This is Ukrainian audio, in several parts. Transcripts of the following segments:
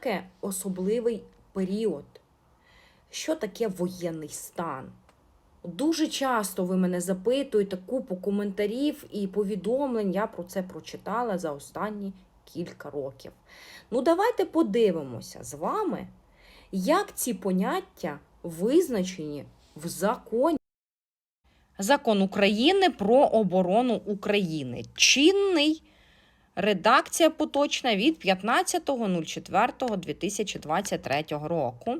таке особливий період? Що таке воєнний стан? Дуже часто ви мене запитуєте купу коментарів і повідомлень. Я про це прочитала за останні кілька років. Ну, давайте подивимося з вами, як ці поняття визначені в законі. Закон України про оборону України. Чинний редакція поточна від 15.04.2023 року.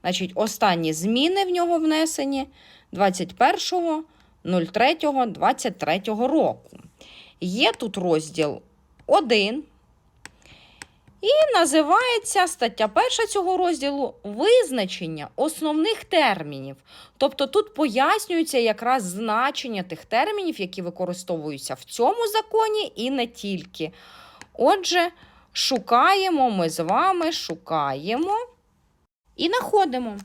Значить, останні зміни в нього внесені 21.03.2023 року. Є тут розділ 1. І називається стаття перша цього розділу визначення основних термінів. Тобто тут пояснюється якраз значення тих термінів, які використовуються в цьому законі, і не тільки. Отже, шукаємо ми з вами, шукаємо і знаходимо.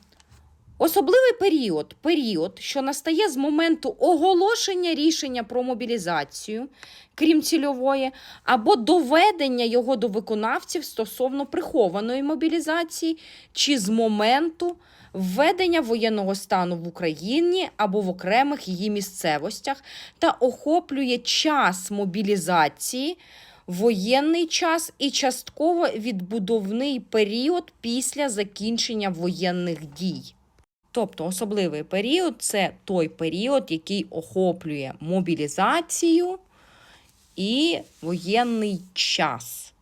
Особливий період період, що настає з моменту оголошення рішення про мобілізацію, крім цільової, або доведення його до виконавців стосовно прихованої мобілізації, чи з моменту введення воєнного стану в Україні або в окремих її місцевостях та охоплює час мобілізації. Воєнний час і частково відбудовний період після закінчення воєнних дій. Тобто особливий період це той період, який охоплює мобілізацію і воєнний час.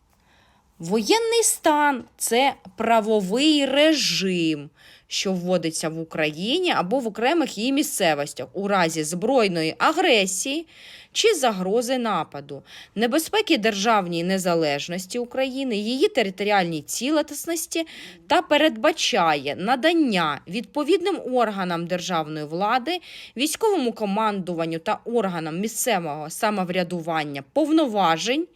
Воєнний стан це правовий режим, що вводиться в Україні або в окремих її місцевостях у разі збройної агресії чи загрози нападу, небезпеки державній незалежності України, її територіальній цілісності та передбачає надання відповідним органам державної влади, військовому командуванню та органам місцевого самоврядування повноважень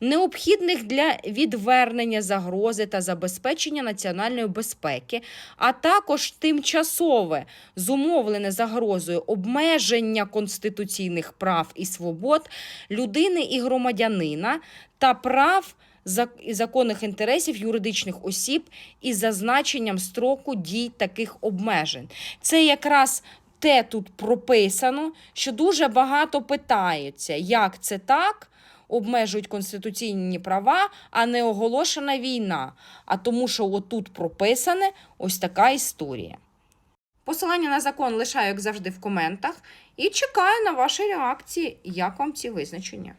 необхідних для відвернення загрози та забезпечення національної безпеки, а також тимчасове зумовлене загрозою обмеження конституційних прав і свобод людини і громадянина та прав і законних інтересів юридичних осіб із зазначенням строку дій таких обмежень. Це якраз те тут прописано, що дуже багато питаються, як це так обмежують конституційні права, а не оголошена війна. А тому, що отут прописане ось така історія. Посилання на закон лишаю, як завжди, в коментах, і чекаю на ваші реакції, як вам ці визначення.